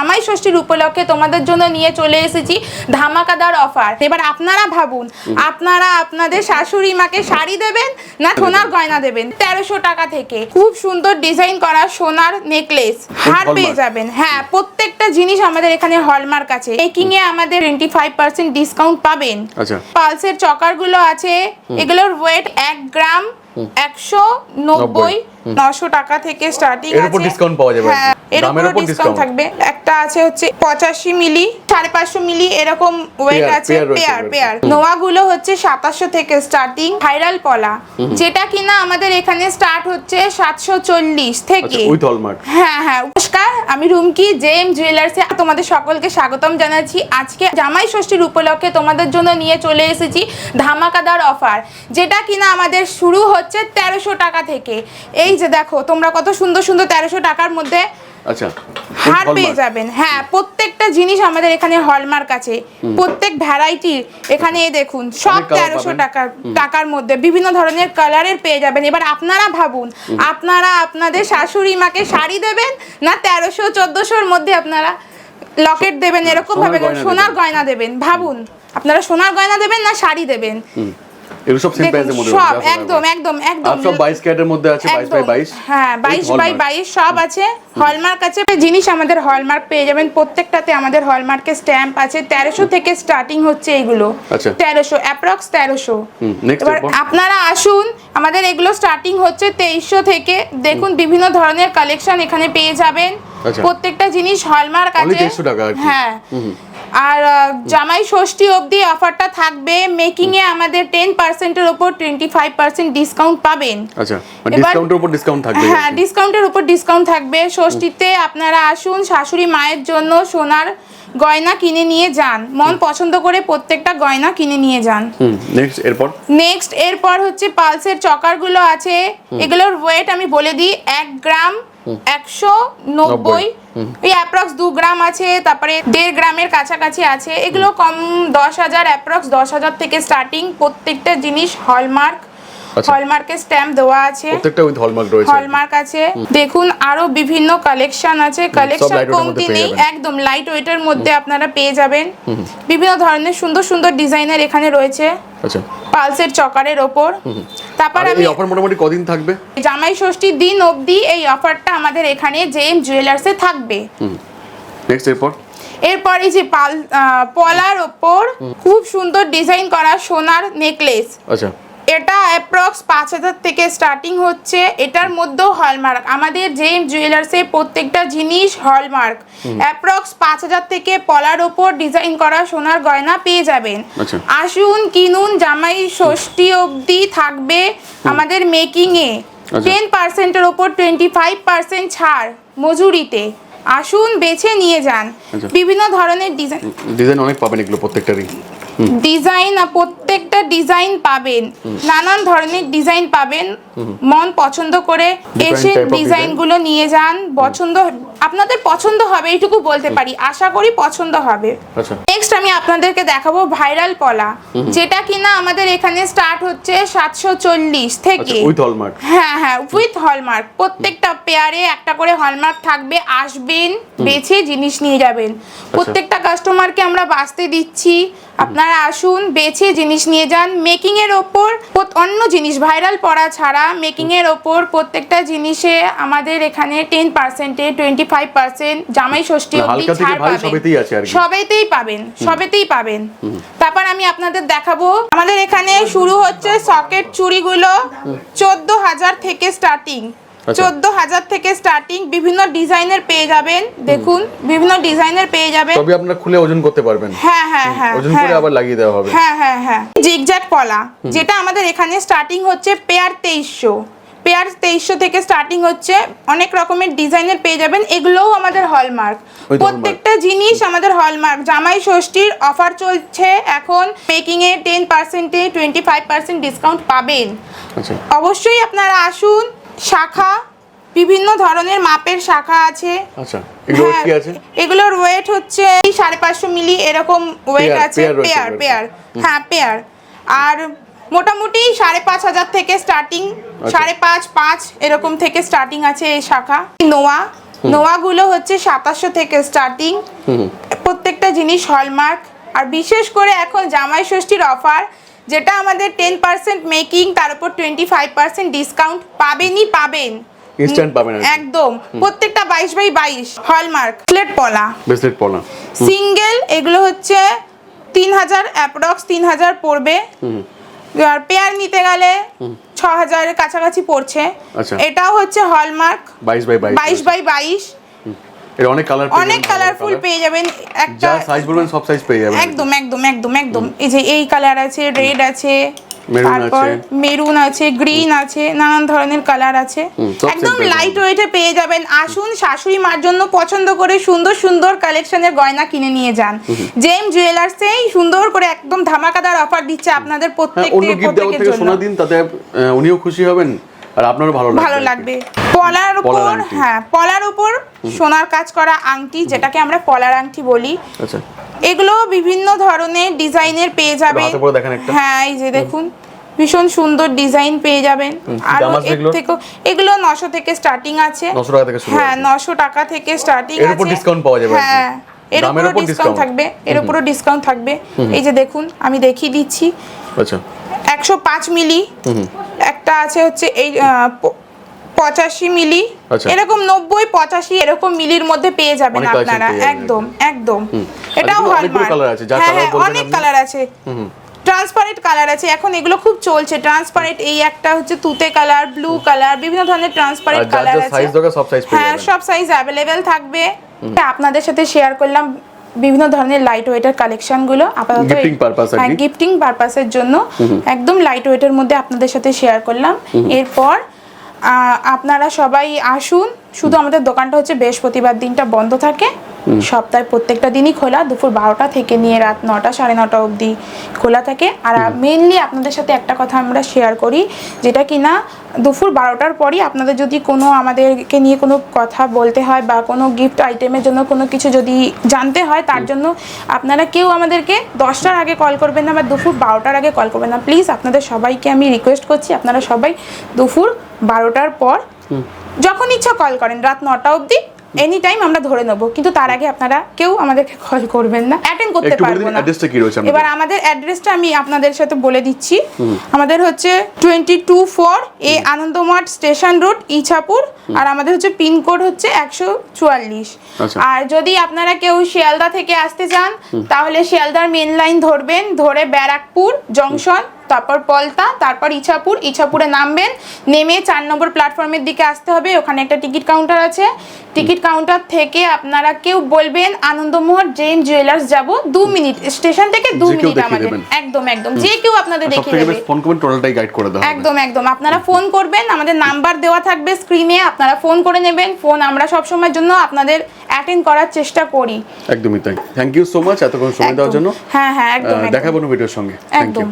জামাই ষষ্ঠীর উপলক্ষে তোমাদের জন্য নিয়ে চলে এসেছি ধামাকাদার অফার। এবার আপনারা ভাবুন আপনারা আপনাদের শাশুড়ি মাকে শাড়ি দেবেন না সোনার গয়না দেবেন? তেরোশো টাকা থেকে। খুব সুন্দর ডিজাইন করা সোনার নেকলেস। হার পেয়ে যাবেন। হ্যাঁ প্রত্যেকটা জিনিস আমাদের এখানে হলমার্ক আছে। মেকিং এ আমাদের টোয়েন্টি ফাইভ পার্সেন্ট ডিসকাউন্ট পাবেন। আচ্ছা। পালসের চকারগুলো আছে এগুলোর ওয়েট এক গ্রাম একশো নব্বই। নশো টাকা থেকে স্টার্টিং এর উপর discount পাওয়া যাবে। হ্যাঁ এর উপর ডিসকাউন্ট থাকবে। একটা আছে হচ্ছে পঁচাশি মিলি সাড়ে পাঁচশো মিলি এরকম ওয়েট আছে পেয়ার পেয়ার নোয়া গুলো হচ্ছে সাতাশশো থেকে স্টার্টিং ভাইরাল পলা। যেটা কিনা আমাদের এখানে স্টার্ট হচ্ছে সাতশো চল্লিশ আচ্ছা থেকে হ্যাঁ হ্যাঁ। নমস্কার আমি রুমকি জেম জুয়েলার্সে তোমাদের সকলকে স্বাগতম জানাচ্ছি। আজকে জামাই ষষ্ঠীর উপলক্ষে তোমাদের জন্য নিয়ে চলে এসেছি ধামাকাদার অফার যেটা কিনা আমাদের শুরু হচ্ছে তেরোশো টাকা থেকে। এই যে দেখো তোমরা কত সুন্দর সুন্দর তেরোশো টাকার মধ্যে আচ্ছা হার পেয়ে যাবেন। হ্যাঁ প্রত্যেকটা জিনিস আমাদের এখানে হলমার্ক আছে। প্রত্যেক ভ্যারাইটির এখানে দেখুন সব তেরোশো। টাকার টাকার মধ্যে বিভিন্ন ধরনের কালারের পেয়ে যাবেন। এবার আপনারা ভাবুন আপনারা আপনাদের শাশুড়ি মাকে শাড়ি দেবেন না তেরোশো চোদ্দোশোর মধ্যে আপনারা লকেট দেবেন এরকম ভাবে সোনার গয়না দেবেন। ভাবুন আপনারা সোনার গয়না দেবেন না শাড়ি দেবেন? এগুলো সব সেম প্রাইসের মধ্যে সব একদম একদম একদম সব 22 ক্যারেটের মধ্যে আছে 22 বাই 22 হ্যাঁ বাইশ বাই বাইশ সব আছে। হলমার্ক আছে জিনিস আমাদের হলমার্ক পেয়ে যাবেন প্রত্যেকটাতে আমাদের হলমার্কের স্ট্যাম্প আছে। তেরোশো থেকে স্টার্টিং হচ্ছে এগুলো। আচ্ছা। তেরোশো অ্যাপ্রক্স তেরোশো। হুম, next এবার আপনারা আসুন আমাদের এগুলো স্টার্টিং হচ্ছে তেইশশো থেকে। দেখুন বিভিন্ন ধরনের কালেকশন এখানে পেয়ে যাবেন। আচ্ছা। প্রত্যেকটা জিনিস হলমার্ক আছে। 2300 হ্যাঁ। আর জামাই ষষ্ঠী অবধি অফারটা থাকবে। মেকিং এ আমাদের টেন পার্সেন্টের ওপর টোয়েন্টি ফাইভ পার্সেন্ট ডিসকাউন্ট পাবেন। আচ্ছা ডিসকাউন্টের উপর ডিসকাউন্ট থাকবে হ্যাঁ ডিসকাউন্টের উপর ডিসকাউন্ট থাকবে। ষষ্ঠীতে আপনারা আসুন শাশুড়ি মায়ের জন্য সোনার গয়না কিনে নিয়ে যান। মন পছন্দ করে প্রত্যেকটা গয়না কিনে নিয়ে যান। নেক্সট এরপর? নেক্সট এরপর হচ্ছে পালসের চকারগুলো আছে। এগুলোর ওয়েট আমি বলে দিই এক গ্রাম একশো নব্বই। ওই অ্যাপ্রক্স দু গ্রাম আছে তারপরে দেড় গ্রামের কাছাকাছি আছে। এগুলো কম দশ হাজার অ্যাপ্রক্স দশ হাজার থেকে স্টার্টিং প্রত্যেকটা জিনিস হলমার্ক আচ্ছা। হলমার্কের স্ট্যাম্প দেওয়া আছে। প্রত্যেকটা উইথ হলমার্ক রয়েছে। হলমার্ক আছে। দেখুন আরও বিভিন্ন কালেকশন আছে। কালেকশন কমতি নেই একদম লাইট ওয়েটের মধ্যে আপনারা পেয়ে যাবেন। বিভিন্ন ধরনের সুন্দর সুন্দর ডিজাইনের এখানে রয়েছে। আচ্ছা। পালসের চকারের ওপর। তারপর আমি অফার মোটামুটি কদিন থাকবে? জামাই ষষ্ঠীর দিন অবধি এই অফারটা আমাদের এখানে জেম জুয়েলার্সে থাকবে। নেক্সট এরপর? এরপর এই যে পাল পলার ওপর খুব সুন্দর ডিজাইন করা সোনার নেকলেস আচ্ছা। অ্যাপ্রক্স পাঁচ হাজার থেকে স্টার্টিং হচ্ছে এটার মধ্যেও হলমার্ক আমাদের জেম জুয়েলার্সে প্রত্যেকটা জিনিস হলমার্ক অ্যাপ্রক্স পাঁচ হাজার থেকে পলার ওপর ডিজাইন করা সোনার গয়না পেয়ে যাবেন। আচ্ছা। আসুন কিনুন জামাই ষষ্ঠী অবধি থাকবে আমাদের মেকিং এ। আচ্ছা। টেন পার্সেন্টের ওপর টোয়েন্টি ফাইভ পার্সেন্ট ছাড় মজুরিতে। আসুন বেছে নিয়ে যান। আচ্ছা। বিভিন্ন ধরনের ডিজাইন ডিজাইন অনেক পাবেন এগুলো প্রত্যেকটারই। ডিজাইন প্রত্যেকটা ডিজাইন পাবেন। নানান ধরনের ডিজাইন পাবেন। মন পছন্দ করে এসে ডিজাইনগুলো ডিজাইনগুলো নিয়ে যান। পছন্দ আপনাদের পছন্দ হবে এইটুকু বলতে পারি। আশা করি পছন্দ হবে। আচ্ছা। নেক্সট আমি আপনাদেরকে দেখাবো ভাইরাল পলা যেটা কিনা আমাদের এখানে স্টার্ট হচ্ছে সাতশো চল্লিশ আচ্ছা থেকে উইথ হলমার্ক হ্যাঁ হ্যাঁ উইথ হলমার্ক প্রত্যেকটা পেয়ারে একটা করে হলমার্ক থাকবে আসবেন বেছে জিনিস নিয়ে যাবেন। আচ্ছা। প্রত্যেকটা কাস্টমারকে আমরা বাঁচতে দিচ্ছি। আপনারা আসুন বেছে জিনিস নিয়ে যান। মেকিং এর ওপর অন্য জিনিস ভাইরাল পড়া ছাড়া মেকিং এর ওপর প্রত্যেকটা জিনিসে আমাদের এখানে টেন পার্সেন্টে টোয়েন্টি ফাইভ পার্সেন্ট জামাই ষষ্ঠী মানে অবধি ছাড় পাবেন। সবেতেই পাবেন সবেতেই পাবেন। তারপর আমি আপনাদের দেখাবো আমাদের এখানে শুরু হচ্ছে সকেট চুড়িগুলো চোদ্দ হাজার থেকে স্টার্টিং আচ্ছা। চোদ্দ হাজার থেকে স্টার্টিং বিভিন্ন ডিজাইনের পেয়ে যাবেন দেখুন বিভিন্ন ডিজাইনের পেয়ে যাবেন। তবে আপনারা খুলে ওজন করতে পারবেন। হ্যাঁ হ্যাঁ হ্যাঁ ওজন করে হ্যাঁ। আবার লাগিয়ে দেওয়া হবে। হ্যাঁ হ্যাঁ হ্যাঁ। জিগজ্যাগ পলা যেটা আমাদের এখানে স্টার্টিং হচ্ছে পেয়ার তেইশশো। পেয়ার তেইশশো থেকে স্টার্টিং হচ্ছে। অনেক রকমের ডিজাইনের পেয়ে যাবেন। এগুলোও আমাদের হলমার্ক প্রত্যেকটা জিনিস আমাদের হলমার্ক জামাই ষষ্ঠীর অফার চলছে এখন। মেকিং এ টেন পার্সেন্টে টোয়েন্টি ফাইভ পার্সেন্ট ডিসকাউন্ট পাবেন। আচ্ছা। অবশ্যই আপনারা আসুন। শাখা বিভিন্ন ধরনের মাপের শাখা আছে। আচ্ছা হ্যাঁ, এগুলোর ওয়েট হচ্ছে এই সাড়ে পাঁচশো মিলি এরকম ওয়েট আছে। পেয়ার পেয়ার হ্যাঁ পেয়ার। আর মোটামুটি সাড়ে পাঁচ হাজার থেকে স্টার্টিং। সাড়ে পাঁচ পাঁচ এরকম থেকে স্টার্টিং আছে এই শাখা। নোয়া নোয়াগুলো হচ্ছে সাতাশশো থেকে স্টার্টিং প্রত্যেকটা জিনিস হলমার্ক আর বিশেষ করে এখন জামাই ষষ্ঠীর অফার যেটা আমাদের টেন পার্সেন্ট মেকিং তার উপর টোয়েন্টি ফাইভ পার্সেন্ট ডিসকাউন্ট পাবেনই পাবেন। ইনস্ট্যান্ট পাবেন একদম। প্রত্যেকটা বাইশ বাই বাইশ হলমার্ক প্লেট পলা। ব্রেসলেট পলা। সিঙ্গেল এগুলো হচ্ছে তিন হাজার অ্যাপ্রক্স তিন হাজার পড়বে। আর পেয়ার নিতে গেলে ছ হাজারের কাছাকাছি পড়ছে। আচ্ছা। এটাও হচ্ছে হলমার্ক বাইশ বাই বাইশ। বাই বাইশ। এর অনেক কালার অনেক কালারফুল পেয়ে যাবেন। একটা সাইজ বলবেন সব সাইজ পেয়ে যাবেন। একদম একদম একদম একদম। এই যে এই কালার আছে রেড আছে। তারপর। মেরুন আছে গ্রিন আছে নানান ধরনের কালার আছে। একদম লাইট ওয়েটে পেয়ে যাবেন। আসুন শাশুড়ি মার জন্য পছন্দ করে সুন্দর সুন্দর কালেকশনের গয়না কিনে নিয়ে যান। জেম জুয়েলার্সেই সুন্দর করে একদম ধামাকাদার অফার দিচ্ছে আপনাদের হ্যাঁ প্রত্যেকের সোনা জন্য। দিন তাতে উনিও খুশি হবেন আর আপনারও ভালো লাগবে ভালো লাগবে। পলার উপর হ্যাঁ পলার উপর সোনার কাজ করা আংটি যেটাকে আমরা পলার আংটি বলি। আচ্ছা। এগুলো বিভিন্ন ধরনের ডিজাইনের পেয়ে একটা। হ্যাঁ এই যে দেখুন। ভীষণ সুন্দর ডিজাইন পেয়ে যাবেন। আর এর? থেকেও এগুলো নশো থেকে স্টার্টিং আছে। 900 টাকা থেকে শুরু হ্যাঁ আছে। নশো টাকা থেকে স্টার্টিং আছে এর উপর discount পাওয়া যাবে হ্যাঁ এর উপরও উপর ডিসকাউন্ট থাকবে এর উপরও ডিসকাউন্ট থাকবে। এই যে দেখুন আমি দেখিয়ে দিচ্ছি। আচ্ছা। একশো পাঁচ মিলি একটা আছে হচ্ছে এই পঁচাশি মিলি। আচ্ছা। এরকম নব্বই পঁচাশি এরকম মিলির মধ্যে পেয়ে যাবেন আপনারা। একদম একদম। এটাও হলমার্ক colour আছে, যা হ্যাঁ হ্যাঁ, অনেক কালার আছে। ট্রান্সপারেন্ট কালার আছে। এখন এগুলো খুব চলছে। ট্রান্সপারেন্ট এই একটা হচ্ছে তুতে কালার ব্লু কালার বিভিন্ন ধরনের ট্রান্সপারেন্ট কালার আছে। সাইজ দরকার সব সাইজ হ্যাঁ সব সাইজ অ্যাভেলেবেল থাকবে। আপনাদের সাথে শেয়ার করলাম বিভিন্ন ধরনের লাইট ওয়েটের কালেকশনগুলো। আপাতত গিফটিং পারপাস গিফটিং পারপাসের জন্য একদম লাইট ওয়েটের মধ্যে আপনাদের সাথে শেয়ার করলাম। এরপর আপনারা সবাই আসুন। শুধু আমাদের দোকানটা হচ্ছে বৃহস্পতিবার দিনটা বন্ধ থাকে। সপ্তাহে প্রত্যেকটা দিনই খোলা। দুপুর বারোটা থেকে নিয়ে রাত নটা সাড়ে নটা অবধি খোলা থাকে। আর মেনলি আপনাদের সাথে একটা কথা আমরা শেয়ার করি যেটা কি না দুপুর বারোটার পরই আপনাদের যদি কোনো আমাদেরকে নিয়ে কোনো কথা বলতে হয় বা কোনো গিফট আইটেমের জন্য কোনো কিছু যদি জানতে হয় তার জন্য আপনারা কেউ আমাদেরকে দশটার আগে কল করবেন না বা দুপুর বারোটার আগে কল করবেন না। প্লিজ আপনাদের সবাইকে আমি রিকোয়েস্ট করছি আপনারা সবাই দুপুর বারোটার পর যখন ইচ্ছা কল করেন রাত নটা অবধি এনি টাইম আমরা ধরে নেব। কিন্তু তার আগে আপনারা কেউ আমাদেরকে কল করবেন না অ্যাটেন্ড করতে পারব না। অ্যাড্রেসটা কি রয়েছে এবার আমাদের অ্যাড্রেসটা আমি আপনাদের সাথে বলে দিচ্ছি। আমাদের হচ্ছে twenty two four A Anandamath station road Ichhapur আর আমাদের হচ্ছে পিনকোড হচ্ছে একশো চুয়াল্লিশ। আচ্ছা। আর যদি আপনারা কেউ শিয়ালদা থেকে আসতে চান তাহলে শিয়ালদার মেন লাইন ধরবেন ধরে ব্যারাকপুর জংশন তারপর পলতা তারপর ইছাপুর। ইছাপুরে নামবেন নেমে চার নম্বর প্ল্যাটফর্মের দিকে আসতে হবে। ওখানে একটা টিকিট কাউন্টার আছে। টিকিট কাউন্টার থেকে আপনারা কেউ বলবেন আনন্দমোহর জেন জুয়েলার্স যাব। দু মিনিট স্টেশন থেকে দু মিনিট আমাদের। একদম একদম। যে কেউ আপনাদের দেখিয়ে দেবে। ফোন করবেন টোটালটাই গাইড করে দেওয়া একদম একদম। আপনারা ফোন করবেন আমাদের নাম্বার দেওয়া থাকবে স্ক্রিনে আপনারা ফোন করে নেবেন। ফোন আমরা সব সময়ের জন্য আপনাদের অ্যাটেন্ড করার চেষ্টা করি। একদমই তাই। থ্যাংক ইউ সো মাচ এতক্ষণ সময় দেওয়ার জন্য। হ্যাঁ হ্যাঁ একদম দেখাবো ভিডিওর সঙ্গে। একদম।